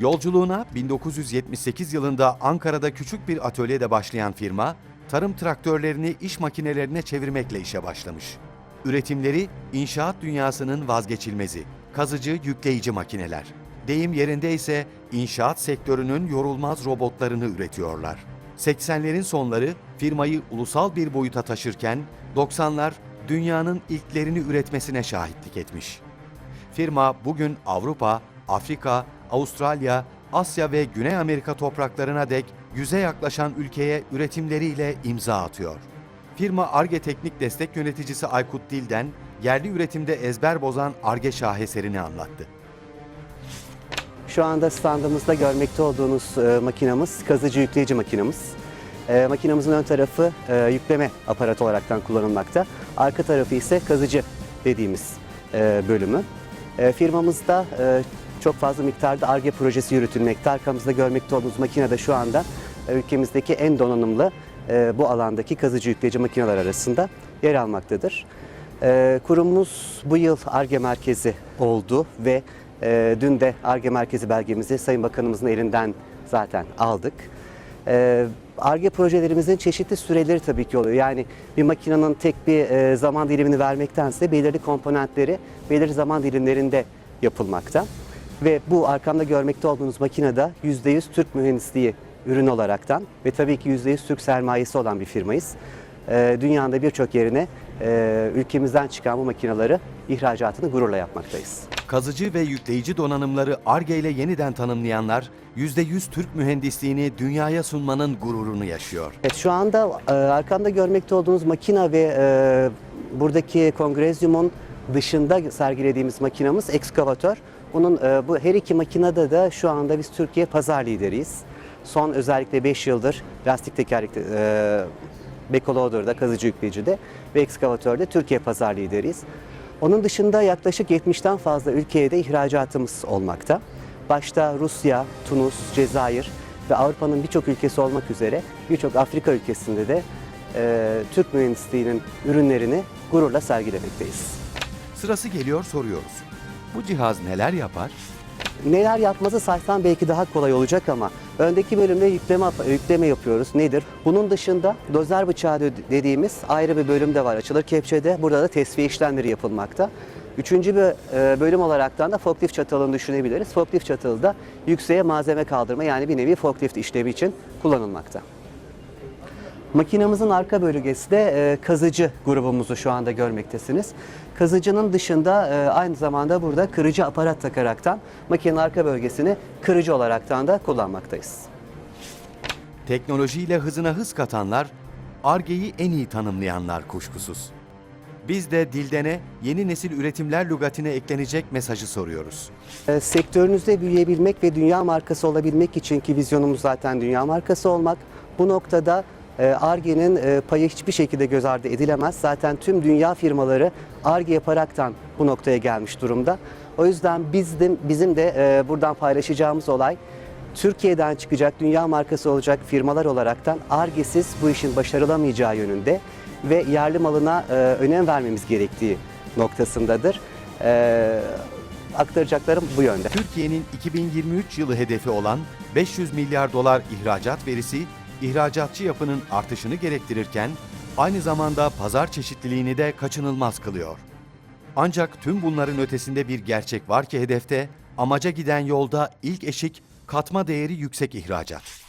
Yolculuğuna 1978 yılında Ankara'da küçük bir atölyede başlayan firma, tarım traktörlerini iş makinelerine çevirmekle işe başlamış. Üretimleri inşaat dünyasının vazgeçilmezi, kazıcı yükleyici makineler. Deyim yerinde ise inşaat sektörünün yorulmaz robotlarını üretiyorlar. 80'lerin sonları firmayı ulusal bir boyuta taşırken 90'lar dünyanın ilklerini üretmesine şahitlik etmiş. Firma bugün Avrupa, Afrika, Avustralya, Asya ve Güney Amerika topraklarına dek yüze yaklaşan ülkeye üretimleriyle imza atıyor. Firma ARGE Teknik Destek Yöneticisi Aykut Dilden, yerli üretimde ezber bozan ARGE şaheserini anlattı. Şu anda standımızda görmekte olduğunuz e, makinamız kazıcı yükleyici makinamız. E, makinamızın ön tarafı e, yükleme aparatı olaraktan kullanılmakta. Arka tarafı ise kazıcı dediğimiz e, bölümü. E, firmamızda e, çok fazla miktarda ARGE projesi yürütülmekte. Arkamızda görmekte olduğunuz makine de şu anda e, ülkemizdeki en donanımlı e, bu alandaki kazıcı yükleyici makineler arasında yer almaktadır. Ee, kurumumuz bu yıl ARGE merkezi oldu ve e, dün de ARGE merkezi belgemizi Sayın Bakanımızın elinden zaten aldık. ARGE projelerimizin çeşitli süreleri tabii ki oluyor. Yani bir makinenin tek bir e, zaman dilimini vermektense belirli komponentleri belirli zaman dilimlerinde yapılmakta. Ve bu arkamda görmekte olduğunuz makinede %100 Türk mühendisliği ürün olaraktan ve tabii ki %100 Türk sermayesi olan bir firmayız. Ee, dünyanın da birçok yerine e, ülkemizden çıkan bu makineleri ihracatını gururla yapmaktayız. Kazıcı ve yükleyici donanımları ARGE ile yeniden tanımlayanlar, %100 Türk mühendisliğini dünyaya sunmanın gururunu yaşıyor. Evet, şu anda e, arkamda görmekte olduğunuz makina ve e, buradaki kongrezyumun dışında sergilediğimiz makinamız ekskavatör. Bunun e, bu her iki makinede de şu anda biz Türkiye pazar lideriyiz. Son özellikle 5 yıldır lastik tekerlekli e, Backloader'da, kazıcı yükleyicide ve ekskavatörde Türkiye pazar lideriyiz. Onun dışında yaklaşık 70'ten fazla ülkeye de ihracatımız olmakta. Başta Rusya, Tunus, Cezayir ve Avrupa'nın birçok ülkesi olmak üzere birçok Afrika ülkesinde de e, Türk mühendisliğinin ürünlerini gururla sergilemekteyiz. Sırası geliyor soruyoruz. Bu cihaz neler yapar? Neler yapması saysam belki daha kolay olacak ama öndeki bölümde yükleme, yükleme yapıyoruz. Nedir? Bunun dışında dozer bıçağı de- dediğimiz ayrı bir bölüm de var açılır kepçede. Burada da tesviye işlemleri yapılmakta. Üçüncü bir e, bölüm olaraktan da forklift çatalını düşünebiliriz. Forklift çatalı da yükseğe malzeme kaldırma yani bir nevi forklift işlevi için kullanılmakta. Makinamızın arka bölgesi de e, kazıcı grubumuzu şu anda görmektesiniz. Kazıcının dışında e, aynı zamanda burada kırıcı aparat takaraktan makinenin arka bölgesini kırıcı olaraktan da kullanmaktayız. Teknolojiyle hızına hız katanlar, ARGE'yi en iyi tanımlayanlar kuşkusuz. Biz de Dilden'e yeni nesil üretimler lügatine eklenecek mesajı soruyoruz. E, sektörünüzde büyüyebilmek ve dünya markası olabilmek için ki vizyonumuz zaten dünya markası olmak. Bu noktada ARGE'nin e, payı hiçbir şekilde göz ardı edilemez. Zaten tüm dünya firmaları ARGE yaparaktan bu noktaya gelmiş durumda. O yüzden biz de, bizim de e, buradan paylaşacağımız olay Türkiye'den çıkacak dünya markası olacak firmalar olaraktan ARGE'siz bu işin başarılamayacağı yönünde ve yerli malına e, önem vermemiz gerektiği noktasındadır. Aktaracaklarım bu yönde. Türkiye'nin 2023 yılı hedefi olan 500 milyar dolar ihracat verisi, ihracatçı yapının artışını gerektirirken, aynı zamanda pazar çeşitliliğini de kaçınılmaz kılıyor. Ancak tüm bunların ötesinde bir gerçek var ki hedefte, amaca giden yolda ilk eşik katma değeri yüksek ihracat.